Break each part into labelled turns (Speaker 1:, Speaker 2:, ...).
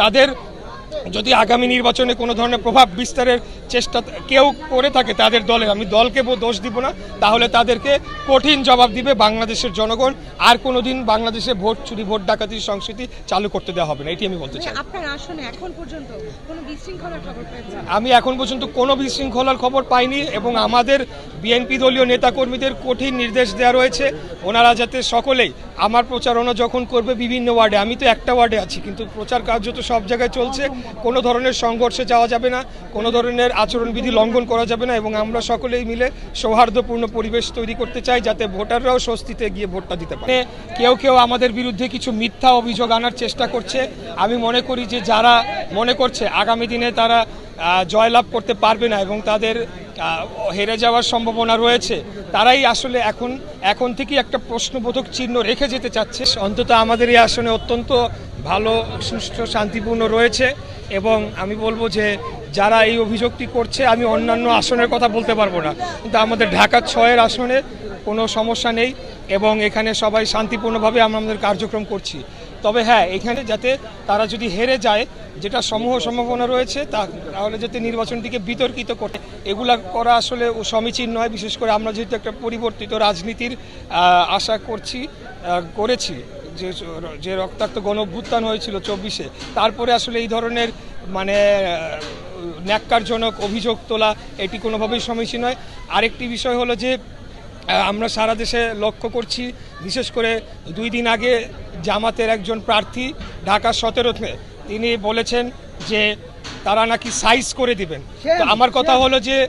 Speaker 1: তাদের যদি আগামী নির্বাচনে কোনো ধরনের প্রভাব বিস্তারের চেষ্টা কেউ করে থাকে তাদের দলের আমি দলকে দোষ দিব না তাহলে তাদেরকে কঠিন জবাব দিবে বাংলাদেশের জনগণ। আর কোনোদিন বাংলাদেশে ভোট চুরি ভোট ডাকাতির সংস্কৃতি চালু করতে দেওয়া হবে না এটি আমি বলতে চাই।
Speaker 2: মানে কোনো পেয়েছেন
Speaker 1: আমি এখন পর্যন্ত কোনো বিশৃঙ্খলার খবর পাইনি এবং আমাদের বিএনপি দলীয় নেতাকর্মীদের কঠিন নির্দেশ দেওয়া রয়েছে। ওনারা যাতে সকলেই আমার প্রচারণা যখন করবে বিভিন্ন ওয়ার্ডে। আমি তো একটা ওয়ার্ডে আছি, কিন্তু প্রচার কার্য তো সব জায়গায় চলছে। কোনো ধরনের সংঘর্ষে যাওয়া যাবে না, কোনো ধরনের আচরণবিধি লঙ্ঘন করা যাবে না এবং আমরা সকলেই মিলে সৌহার্দ্যপূর্ণ পরিবেশ তৈরি করতে চাই যাতে ভোটাররাও স্বস্তিতে গিয়ে ভোটটা দিতে পারে। কেউ কেউ আমাদের বিরুদ্ধে কিছু মিথ্যা অভিযোগ আনার চেষ্টা করছে। আমি মনে করি যে যারা মনে করছে, আগামী দিনে তারা জয়লাভ করতে পারবে না এবং তাদের হেরে যাওয়ার সম্ভাবনা রয়েছে। তারাই আসলে এখন এখন থেকেই একটা প্রশ্নবোধক চিহ্ন রেখে যেতে চাচ্ছে। অন্তত আমাদের এই আসনে অত্যন্ত ভালো, সুষ্ঠু, শান্তিপূর্ণ রয়েছে এবং আমি বলব যে যারা এই অভিযোগটি করছে, আমি অন্যান্য আসনের কথা বলতে পারব না। কিন্তু আমাদের ঢাকা ছয়ের আসনে কোনো সমস্যা নেই এবং এখানে সবাই শান্তিপূর্ণভাবে আমরা আমাদের কার্যক্রম করছি। তবে হ্যাঁ এখানে যাতে তারা যদি হেরে যায়, যেটা সমূহ সম্ভাবনা রয়েছে, তা তাহলে যাতে নির্বাচনটিকে বিতর্কিত করে। এগুলা করা আসলে সমীচীন নয়, বিশেষ করে আমরা যেহেতু একটা পরিবর্তিত রাজনীতির আশা করছি করেছি। যে যে রক্তাক্ত গণ অভ্যুত্থান হয়েছিল চব্বিশে, তারপরে আসলে এই ধরনের মানে ন্যাক্কারজনক অভিযোগ তোলা, এটি কোনোভাবেই সমীচীন নয়। আরেকটি বিষয় হলো যে আমরা সারা দেশে লক্ষ্য করছি বিশেষ করে দুই দিন আগে জামাতের একজন প্রার্থী ঢাকা সতেরোতে তিনি বলেছেন যে তারা নাকি সাইজ করে দিবেন। তো আমার কথা হলো যে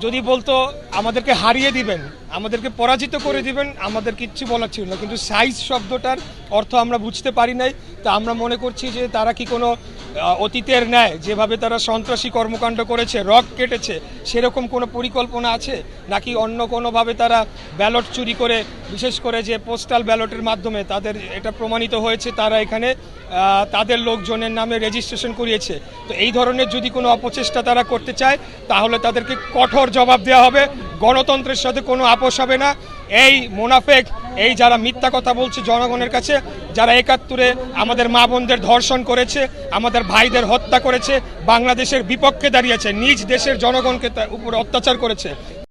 Speaker 1: যদি বলতো আমাদেরকে হারিয়ে দিবেন আমাদেরকে পরাজিত করে দিবেন, আমাদের কিচ্ছু বলার ছিল না। কিন্তু সাইজ শব্দটার অর্থ আমরা বুঝতে পারি নাই। তা আমরা মনে করছি যে তারা কি কোনো অতীতের ন্যায় যেভাবে তারা সন্ত্রাসী কর্মকাণ্ড করেছে, রক কেটেছে, সেরকম কোনো পরিকল্পনা আছে? নাকি অন্য কোনোভাবে তারা ব্যালট চুরি করে, বিশেষ করে যে পোস্টাল ব্যালটের মাধ্যমে তাদের এটা প্রমাণিত হয়েছে, তারা এখানে তাদের লোকজনের নামে রেজিস্ট্রেশন করিয়েছে। তো এই ধরনের যদি কোনো অপচেষ্টা তারা করতে চায়, তাহলে তাদেরকে কঠোর জবাব দেওয়া হবে। গণতন্ত্রের সাথে কোনো আপোষ হবে না। এই মোনাফেক, এই যারা মিথ্যা কথা বলছে জনগণের কাছে, যারা একাত্তরে আমাদের মা বোনদের ধর্ষণ করেছে, আমাদের ভাইদের হত্যা করেছে, বাংলাদেশের বিপক্ষে দাঁড়িয়েছে, নিজ দেশের জনগণকে উপরে অত্যাচার করেছে।